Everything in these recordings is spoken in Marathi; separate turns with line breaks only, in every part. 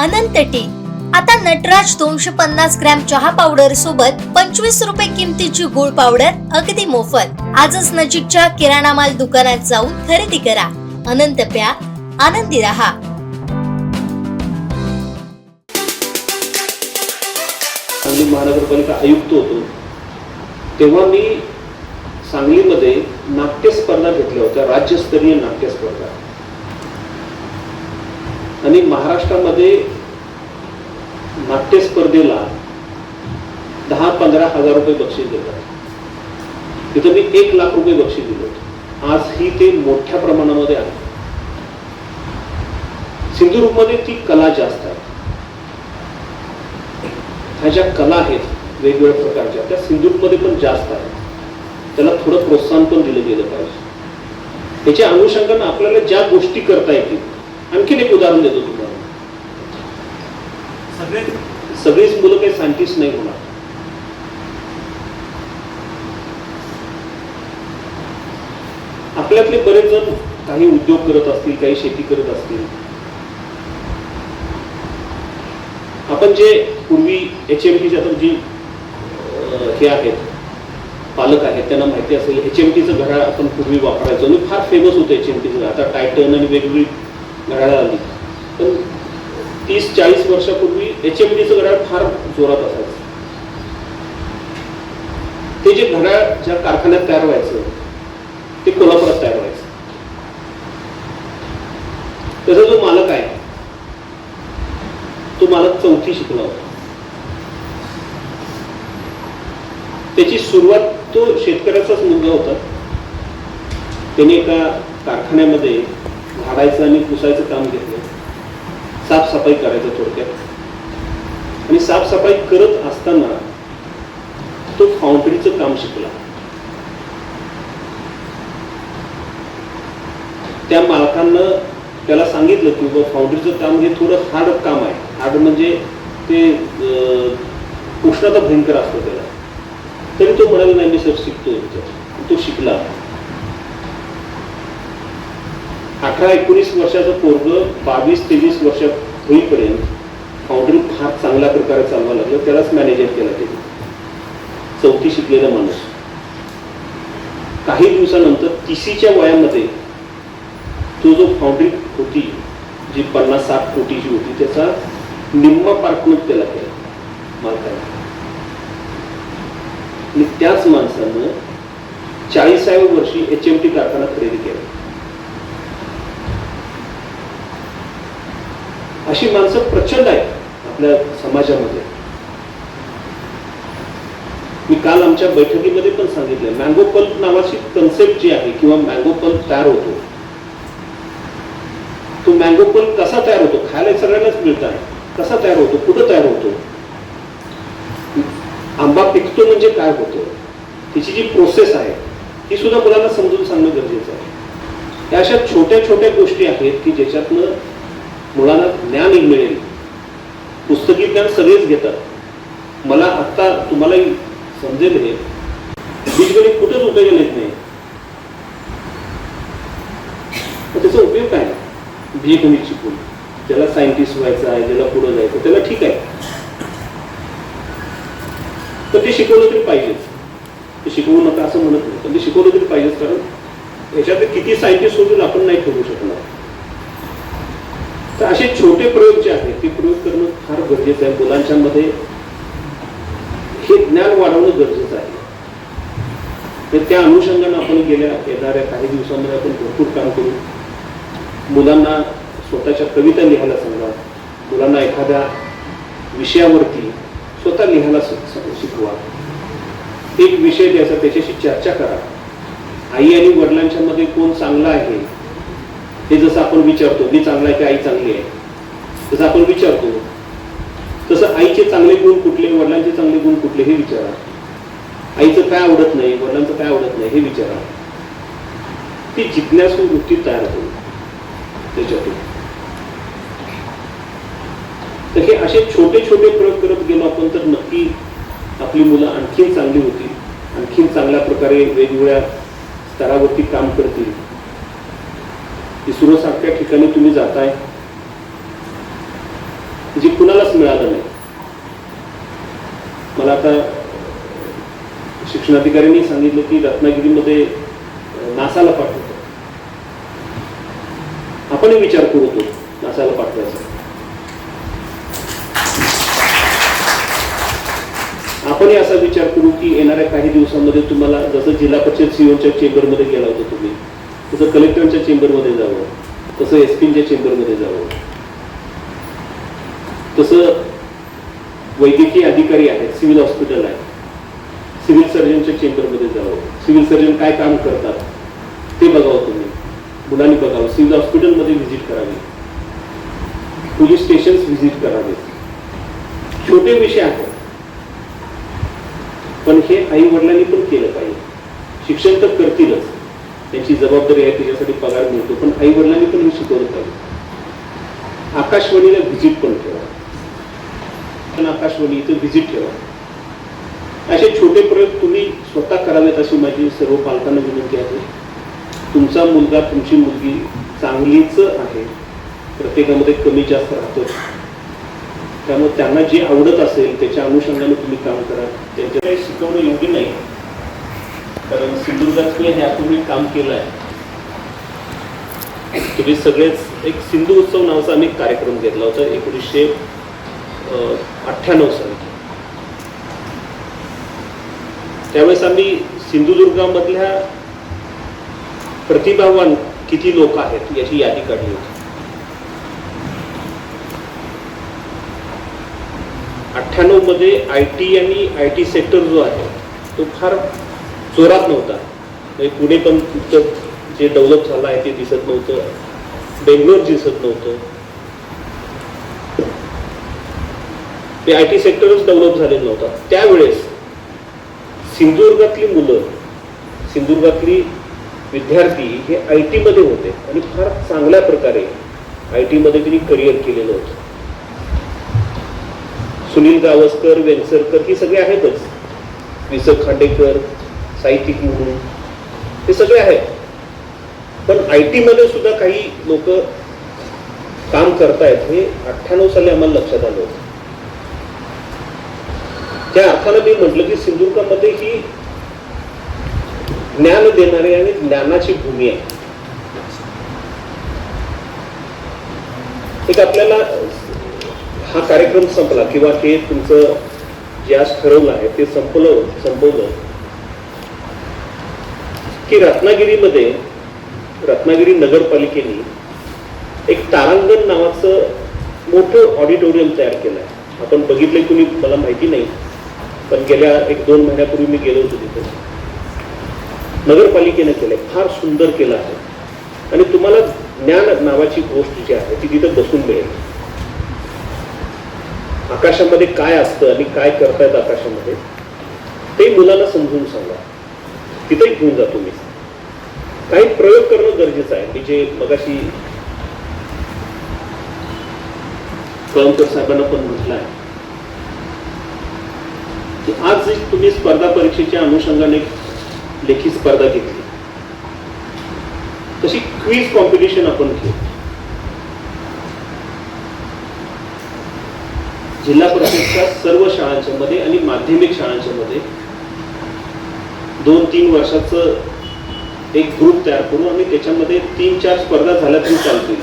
अनंत टी. आता नटराज दोनशे पन्नास ग्रॅम चहा पावडर सोबत पंचवीस रुपये किमतीची गुळ पावडर अगदी मोफत. आजच नजीकच्या किराणा माल दुकानात जाऊन खरेदी करा. अनंत प्या. आनंदी रहा.
सांगली महानगरपालिका आयुक्त होतो. तेव्हा मी सांगलीमध्ये नाट्य स्पर्धा घेतल्या होत्या. राज्यस्तरीय नाट्य स्पर्धा. आणि महाराष्ट्रामध्ये नाट्य स्पर्धेला दहा पंधरा हजार रुपये बक्षीस देतात. तिथं मी एक लाख रुपये बक्षीस दिलं होतं. आजही ते मोठ्या प्रमाणामध्ये आहे. सिंधुदुर्गमध्ये ती कला जास्त आहे. ह्या ज्या कला आहेत वेगवेगळ्या प्रकारच्या त्या सिंधुदुर्गमध्ये पण जास्त आहेत. त्याला थोडं प्रोत्साहन पण दिलं गेलं पाहिजे. त्याच्या अनुषंगानं आपल्याला ज्या गोष्टी करता येतील आणखीन एक उदाहरण देतो तुम्हाला
सगळे
सगळीच मुलं काही सायंटिस्ट नाही होणार. आपल्यातले बरेच जण काही उद्योग करत असतील काही शेती करत असतील. आपण जे पूर्वी एच एम टीच्या जी हे आहेत पालक आहेत त्यांना माहिती असेल एच एम टीचं घड्याळ आपण पूर्वी वापरायचो आणि फार फेमस होतं एच एम टीचं आता टायटन आणि वेगवेगळी घड्याळं आली. पण तीस चाळीस वर्षापूर्वी एच घड्याळ फार जोरात असायचं. ते जे घड्याळ ज्या कारखान्यात तयार व्हायचं ते कोल्हापुरात तयार व्हायचं. त्याचा जो मालक आहे तो मालक चौथी शिकला होता. त्याची सुरुवात तो शेतकऱ्याचाच मुलगा होता. त्याने एका कारखान्यामध्ये झाडायचं आणि पुसायचं काम घेतलं. साफसफाई करायचं थोडक्यात. आणि साफसफाई करत असताना तो फाउंड्रीचं काम शिकला. त्या मालकांना त्याला सांगितलं की बाबा फाउंड्रीचं काम हे थोडं हार्ड काम आहे. हार्ड म्हणजे ते अं, उष्णता भयंकर असतो त्याला. तरी तो म्हणाला नाही मी सर शिकतो तो शिकला. अठरा एकोणीस वर्षाचं पोरग बावीस तेवीस वर्ष होईपर्यंत फाउंड्री फार चांगल्या प्रकारे चालवा लागलं त्यालाच मॅनेजर केला ते. चौथी शिकलेला माणूस. काही दिवसानंतर तिसीच्या वयामध्ये तो जो फाउंड्री होती जी पन्नास साठ कोटीची होती त्याचा निम्मा पार्टनर त्याला केला मालकाला आणि त्याच माणसानं चाळीसाव्या वर्षी एच एम टी कारखाना खरेदी केला. अशी माणसं प्रचंड आहेत. आपल्या समाजामध्ये. मी काल आमच्या बैठकीमध्ये पण सांगितलं मँगो पल्प नावाची कन्सेप्ट जी आहे किंवा मँगो पल्प तयार होतो. तो मँगो पल्प कसा तयार होतो? खायला सगळ्यांनाच मिळत. आहे कसा तयार होतो? कुठं तयार होतो? आंबा पिकतो म्हणजे काय होतं? तिची जी प्रोसेस आहे ती सुद्धा मुलांना समजून सांगणं गरजेचं आहे. या अशा छोट्या छोट्या गोष्टी आहेत की ज्याच्यातनं मुलांना ज्ञान मिळेल. पुस्तकी ज्ञान सगळेच घेतात. मला आत्ता तुम्हालाही समजेल हे. बीजगणित कुठेच उपयोग येत नाही. त्याचा उपयोग काय? बीजगणित शिकून ज्याला सायंटिस्ट व्हायचं आहे ज्याला पुढं जायचं त्याला ठीक आहे. तर ते शिकवलं तरी पाहिजेच ते शिकवू नका असं म्हणत नाही. पण ते शिकवलं तरी पाहिजेच कारण याच्यात किती सायंटिस्ट होतील आपण नाही ठरवू शकणार. तर असे छोटे प्रयोग जे आहेत ते प्रयोग करणं फार गरजेचं आहे. मुलांच्यामध्ये हे ज्ञान वाढवणं गरजेचं आहे. तर त्या अनुषंगानं आपण गेल्या येणाऱ्या काही दिवसांमध्ये आपण भरपूर काम करू. मुलांना स्वतःच्या कविता लिहायला सांगा. मुलांना एखाद्या विषयावरती स्वतः लिहायला शिकवा. एक विषय द्यायचा त्याच्याशी चर्चा करा. आई आणि वडिलांच्या मध्ये कोण चांगला आहे? हे जसं आपण विचारतो मी चांगला आहे की आई चांगली आहे? तसं आपण विचारतो तसं आईचे चांगले गुण कुठले वडिलांचे चांगले गुण कुठले हे विचारा. आईचं काय आवडत नाही वडिलांचं काय आवडत नाही हे विचारा. ती जिज्ञासू वृत्ती तयार होईल त्याच्यातून. तर हे असे छोटे छोटे प्रयोग करत गेलो आपण तर नक्की आपली मुलं आणखीन चांगली होतील आणखीन चांगल्या प्रकारे वेगवेगळ्या स्तरावरती काम करतील. इस्रोसारख्या ठिकाणी तुम्ही जाताय. जे कुणालाच मिळालं नाही. मला आता शिक्षणाधिकाऱ्यांनी सांगितलं की रत्नागिरीमध्ये नासाला पाठवतो. आपणही विचार करू तो नासाला पाठवायचा. आपणही असा विचार करू की येणाऱ्या काही दिवसांमध्ये तुम्हाला जसं जिल्हा परिषद सीओच्या चेंबरमध्ये गेला होता तुम्ही तसं कलेक्टरच्या चेंबरमध्ये जावं तसं एस पीच्या चेंबरमध्ये जावं. तसं वैद्यकीय अधिकारी आहेत सिव्हिल हॉस्पिटल आहे. सिव्हिल सर्जनच्या चेंबरमध्ये जावं. सिव्हिल सर्जन काय काम करतात ते बघावं तुम्ही. मुलांनी बघावं. सिव्हिल हॉस्पिटलमध्ये व्हिजिट करावी. पोलीस स्टेशन व्हिजिट करावे. छोटे विषय आहेत. पण हे आई वडिलांनी पण केलं पाहिजे. शिक्षण तर करतीलच. त्यांची जबाबदारी आहे त्याच्यासाठी पगार मिळतो. पण आई वडिलांनी पण हे शिकवलं पाहिजे. आकाशवाणीला व्हिजिट पण ठेवा. पण आकाशवाणी इथं व्हिजिट ठेवा. असे छोटे प्रयोग तुम्ही स्वतः करावेत अशी माझी सर्व पालकांना विनंती आहे. तुमचा मुलगा तुमची मुलगी चांगलीच आहे. प्रत्येकामध्ये कमी जास्त राहतो त्यामुळे त्यांना जे आवडत असेल त्याच्या अनुषंगाने तुम्ही काम करा. त्यांच्या काही शिकवणं योग्य नाही. कारण सिंधुदुर्गात मी ह्यापूर्वी काम केलं आहे. तुम्ही सगळेच एक सिंधू उत्सव नावाचा आम्ही कार्यक्रम घेतला होता एकोणीसशे अठ्ठ्याण्णव साली. त्यावेळेस आम्ही सिंधुदुर्गामधल्या प्रतिभावान किती लोक आहेत याची यादी काढली होती. अठ्ठ्याण्णवमध्ये आय टी आणि आय टी सेक्टर जो आहे तो फार जोरात नव्हता. म्हणजे पुणे पण इतकं जे डेव्हलप झालं आहे ते दिसत नव्हतं. बेंगलोर दिसत नव्हतं. ते आय टी सेक्टरच डेव्हलप झालेलं नव्हता. त्यावेळेस सिंधुदुर्गातली मुलं सिंधुदुर्गातली विद्यार्थी हे आय टीमध्ये होते आणि फार चांगल्या प्रकारे आय टीमध्ये त्यांनी करिअर केलेलं होतं. सुनील गावस्कर वेंगसरकर ही सगळे आहेतच. वि स खांडेकर साहित्यिक म्हणून. हे सगळे आहेत. पण आय टीमध्ये सुद्धा काही लोक काम करतायत हे अठ्ठ्याण्णव साली आम्हाला लक्षात आलं होतं. त्या अर्थानं मी म्हटलं की सिंधुदुर्गामध्ये ही ज्ञान देणारी आणि ज्ञानाची भूमी आहे. एक आपल्याला हा कार्यक्रम संपला किंवा हे तुमचं जे आज ठरवलं आहे ते संपलं संपवलं. की रत्नागिरीमध्ये रत्नागिरी नगरपालिकेने एक तारांगण नावाचं मोठं ऑडिटोरियम तयार केलं आहे आपण बघितलंय कुणी मला माहिती नाही. पण गेल्या एक दोन महिन्यापूर्वी मी गेलो होतो तिथे. नगरपालिकेने केलंय फार सुंदर केलं आहे. आणि तुम्हाला ज्ञान नावाची गोष्ट जी आहे ती तिथं बसून मिळेल. आकाशामध्ये काय असतं आणि काय करतायत आकाशामध्ये ते मुलाला समजून सांगा. तिथेही घेऊन जातो मी काही प्रयोग करणं गरजेचं आहे. मी जे मगाशी कळमकर साहेबांना पण म्हटलं आहे की आज जी तुम्ही स्पर्धा परीक्षेच्या अनुषंगाने लेखी स्पर्धा घेतली. तशी क्वीज कॉम्पिटिशन आपण घेऊ. जिल्हा परिषदच्या सर्व शाळांच्या मध्ये आणि माध्यमिक शाळांच्या मध्ये दोन तीन वर्षाचं एक ग्रुप तयार करू आणि त्याच्यामध्ये तीन चार स्पर्धा झाल्या तरी चालतील.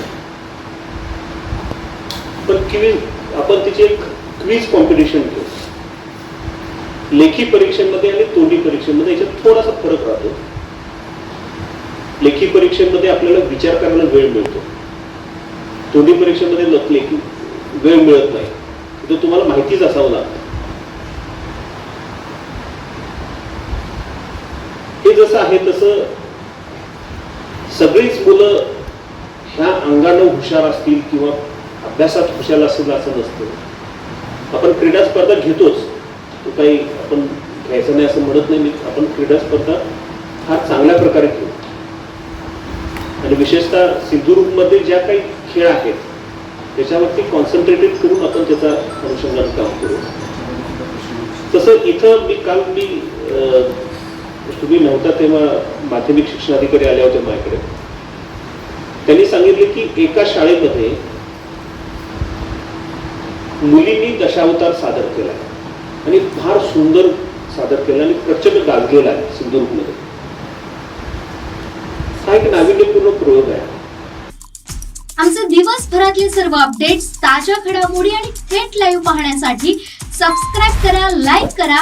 पण क्विज आपण तिची एक क्वीज कॉम्पिटिशन घेऊ. लेखी परीक्षेमध्ये आणि तोंडी परीक्षेमध्ये याच्यात थोडासा फरक राहतो. लेखी परीक्षेमध्ये आपल्याला विचार करायला वेळ मिळतो. तोंडी परीक्षेमध्ये लेखी वेळ मिळत नाही. तिथं तुम्हाला माहितीच असावं लागतं. हे जसं आहे तसं सगळीच मुलं ह्या अंगानं हुशार असतील किंवा अभ्यासात हुशार असेल असं नसतं. आपण क्रीडा स्पर्धा घेतोच. तो काही आपण घ्यायचं नाही असं म्हणत नाही मी. आपण क्रीडा स्पर्धा फार चांगल्या प्रकारे घेऊ. आणि विशेषतः सिंधुदुर्गमध्ये ज्या काही खेळ आहेत त्याच्यावरती कॉन्सन्ट्रेटेड करून आपण त्याचा अनुषंगाने काम करू. तसं इथं मी काल मी तुम्ही नव्हता तेव्हा माध्यमिक शिक्षणाधिकारी आले होते माझ्याकडे. त्यांनी सांगितले की एका शाळेमध्ये मुलींनी दशावतार सादर केला आणि फार सुंदर सादर केला आणि प्रचंड गाजलेला आहे सिंधुदुर्गमध्ये. हा एक नाविन्यपूर्ण प्रयोग आहे.
आमचे दिवसभरातले सर्व अपडेट्स ताज्या घडामोडी आणि थेट लाईव्ह पाहण्यासाठी सबस्क्राईब करा लाईक करा